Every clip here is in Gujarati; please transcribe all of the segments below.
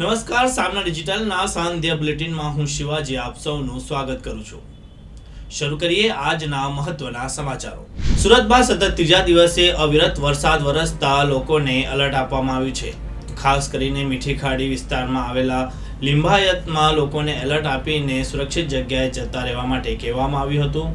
નમસ્કાર, સામના ડિજિટલના સાંધ્ય બુલેટિનમાં હું શિવાજી આપ સૌનું સ્વાગત કરું છું. શરૂ કરીએ આજના મહત્વના સમાચારો. સુરતમાં સતત ત્રીજા દિવસે અવિરત વરસાદ વરસતા લોકોને એલર્ટ આપવામાં આવ્યું છે. ખાસ કરીને મીઠી ખાડી વિસ્તારમાં આવેલા લિંબાયતમાં લોકોને એલર્ટ આપીને સુરક્ષિત જગ્યાએ જતા રહેવા માટે કહેવામાં આવ્યું હતું.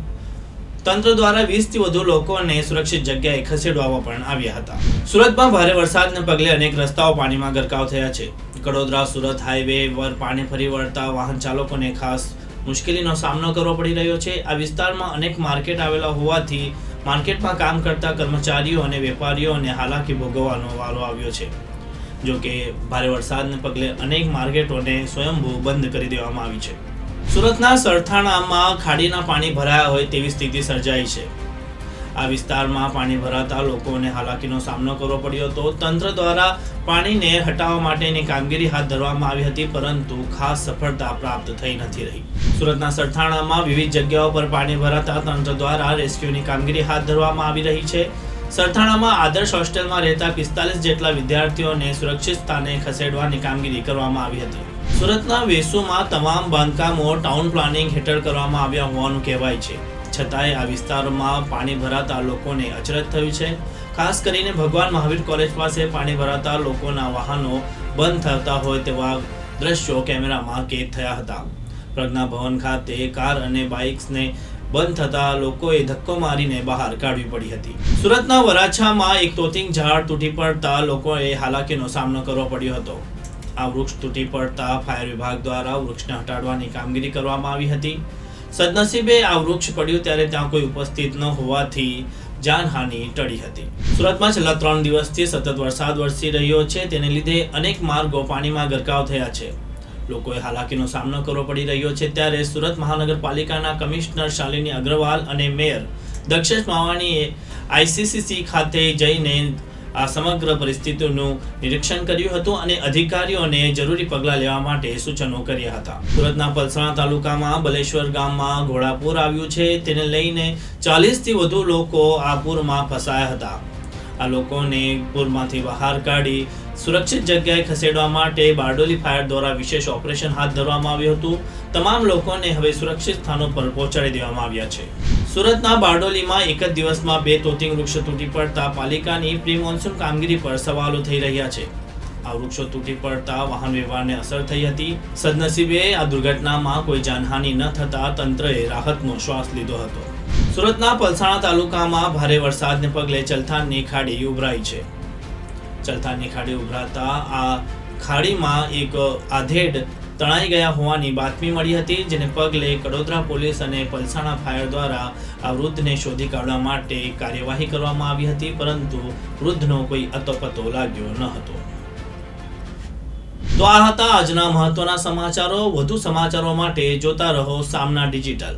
તંત્ર દ્વારા વીસથી વધુ લોકોને સુરક્ષિત જગ્યાએ ખસેડવામાં પણ આવ્યા હતા. સુરતમાં ભારે વરસાદને પગલે અનેક રસ્તાઓ પાણીમાં ગરકાવ થયા છે. કડોદરા સુરત હાઈવે પર પાણી ફરી વળતા વાહન ચાલકોને ખાસ મુશ્કેલીનો સામનો કરવો પડી રહ્યો છે. આ વિસ્તારમાં અનેક માર્કેટ આવેલા હોવાથી માર્કેટમાં કામ કરતા કર્મચારીઓ અને વેપારીઓને હાલાકી ભોગવવાનો વારો આવ્યો છે. જો કે ભારે વરસાદને પગલે અનેક માર્કેટોને સ્વયંભૂ બંધ કરી દેવામાં આવી છે. સુરતના સરથાણામાં ખાડીના પાણી ભરાયા હોય તેવી સ્થિતિ સર્જાઈ છે. આ વિસ્તારમાં પાણી ભરાતા લોકોને હાલાકીનો સામનો કરવો પડ્યો હતો. તંત્ર દ્વારા પાણીને હટાવવા માટેની કામગીરી હાથ ધરવામાં આવી હતી, પરંતુ ખાસ સફળતા પ્રાપ્ત થઈ નથી રહી. સુરતના સરથાણામાં વિવિધ જગ્યાઓ પર પાણી ભરાતા તંત્ર દ્વારા રેસ્ક્યુની કામગીરી હાથ ધરવામાં આવી રહી છે. સરથાણામાં આદર્શ હોસ્ટેલમાં રહેતા પિસ્તાલીસ જેટલા વિદ્યાર્થીઓને સુરક્ષિત સ્થાને ખસેડવાની કામગીરી કરવામાં આવી હતી. સુરતના વેસુમાં તમામ બાંધકામો ટાઉન પ્લાનિંગ હેઠળ કરવામાં આવ્યા હોવાનું કહેવાય છે. છતાંય આ વિસ્તારમાં પાણી ભરાતા લોકોને અચરજ થયું છે. ખાસ કરીને ભગવાન મહાવીર કોલેજ પાસે પાણી ભરાતા લોકોના વાહનો બંધ થતા હોય તેવા દ્રશ્યો કેમેરામાં કેદ થયા હતા. પ્રજ્ઞા ભવન ખાતે કાર અને બાઇક્સને બંધ થતા લોકોએ ધક્કો મારીને બહાર કાઢવી પડી હતી. સુરતના વરાછામાં એક તોતિંગ ઝાડ તૂટી પડતા લોકોએ હાલાકીનો સામનો કરવો પડ્યો હતો. આ વૃક્ષ તૂટી પડતા ફાયર વિભાગ દ્વારા વૃક્ષને હટાડવાની કામગીરી કરવામાં આવી હતી. સદનસીબે આ વૃક્ષ પડ્યું ત્યારે ત્યાં કોઈ ઉપસ્થિત ન હોવાથી જાનહાનિ ટળી હતી. સુરતમાં છેલ્લા ત્રણ દિવસથી સતત વરસાદ વરસી રહ્યો છે. તેને લીધે અનેક માર્ગો પાણીમાં ગરકાવ થયા છે. લોકોએ હાલાકીનો સામનો કરવો પડી રહ્યો છે ત્યારે સુરત મહાનગરપાલિકાના કમિશનર શાલિની અગ્રવાલ અને મેયર દક્ષેશ માવાણીએ આઈસીસીસી ખાતે જઈને આ સમગ્ર પરિસ્થિતિનું નિરીક્ષણ કર્યું હતું અને અધિકારીઓને જરૂરી પગલાં લેવા માટે સૂચનો કર્યા હતા. સુરતના પલસાણા તાલુકામાં બલેશ્વર ગામમાં ઘોડાપુર આવ્યું છે. તેને લઈને ચાલીસથી વધુ લોકો આ પૂરમાં ફસાયા હતા. આ લોકોને પૂરમાંથી બહાર કાઢી સુરક્ષિત જગ્યાએ ખસેડવા માટે બારડોલી ફાયર દ્વારા વિશેષ ઓપરેશન હાથ ધરવામાં આવ્યું હતું. તમામ લોકોને હવે સુરક્ષિત સ્થાનો પર પહોંચાડી દેવામાં આવ્યા છે. સુરતના બારડોલીમાં એક જ દિવસમાં બે તોતિંગ વૃક્ષો તૂટી પડતા પાલિકાની પ્રી મોન્સૂન કામગીરી પર સવાલો થઈ રહ્યા છે. આ વૃક્ષો તૂટી પડતા વાહન વ્યવહારને અસર થઈ હતી. સદનસીબે આ દુર્ઘટનામાં કોઈ જાનહાનિ ન થતા તંત્રએ રાહતનો શ્વાસ લીધો હતો. સુરતના પલસાણા તાલુકામાં ભારે વરસાદને પગલે ચલથાણની ખાડી ઉભરાઈ છે. ચલથાણની ખાડી ઉભરાતા આ ખાડીમાં એક આધેડ તણાઈ ગયા હોવાની બાતમી મળી હતી, જેને પગલે કડોદરા પોલીસ અને પલસાણા ફાયર દ્વારા આ વૃદ્ધને શોધી કાઢવા માટે કાર્યવાહી કરવામાં આવી હતી, પરંતુ વૃદ્ધનો કોઈ અતોપતો લાગ્યો ન હતો. તો આ હતા આજના મહત્વના સમાચારો. વધુ સમાચારો માટે જોતા રહો સામના ડિજિટલ.